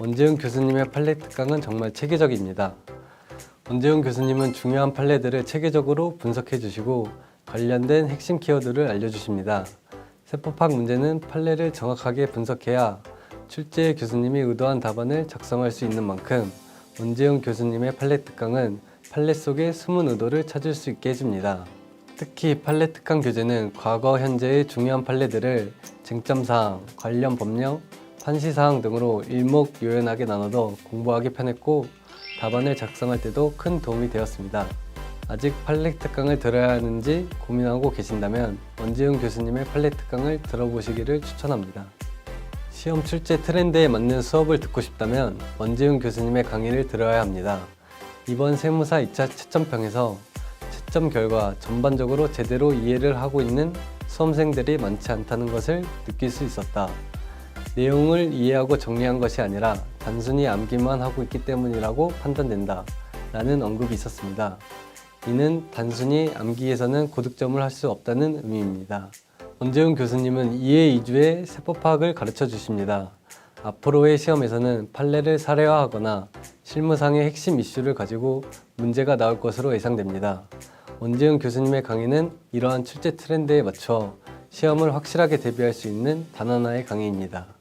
원재훈 교수님의 판례 특강은 정말 체계적입니다. 원재훈 교수님은 중요한 판례들을 체계적으로 분석해 주시고 관련된 핵심 키워드를 알려주십니다. 세포학 문제는 판례를 정확하게 분석해야 출제 교수님이 의도한 답안을 작성할 수 있는 만큼 원재훈 교수님의 판례 특강은 판례 속의 숨은 의도를 찾을 수 있게 해줍니다. 특히 판례 특강 교재는 과거, 현재의 중요한 판례들을 쟁점 사항, 관련 법령, 판시사항 등으로 일목요연하게 나눠서 공부하기 편했고 답안을 작성할 때도 큰 도움이 되었습니다. 아직 판례 특강을 들어야 하는지 고민하고 계신다면 원지훈 교수님의 판례 특강을 들어보시기를 추천합니다. 시험 출제 트렌드에 맞는 수업을 듣고 싶다면 원지훈 교수님의 강의를 들어야 합니다. 이번 세무사 2차 채점평에서 채점 결과 전반적으로 제대로 이해를 하고 있는 수험생들이 많지 않다는 것을 느낄 수 있었다. 내용을 이해하고 정리한 것이 아니라 단순히 암기만 하고 있기 때문이라고 판단된다. 라는 언급이 있었습니다. 이는 단순히 암기에서는 고득점을 할 수 없다는 의미입니다. 원재훈 교수님은 이해 이주의 세포파학을 가르쳐 주십니다. 앞으로의 시험에서는 판례를 사례화하거나 실무상의 핵심 이슈를 가지고 문제가 나올 것으로 예상됩니다. 원재훈 교수님의 강의는 이러한 출제 트렌드에 맞춰 시험을 확실하게 대비할 수 있는 단 하나의 강의입니다.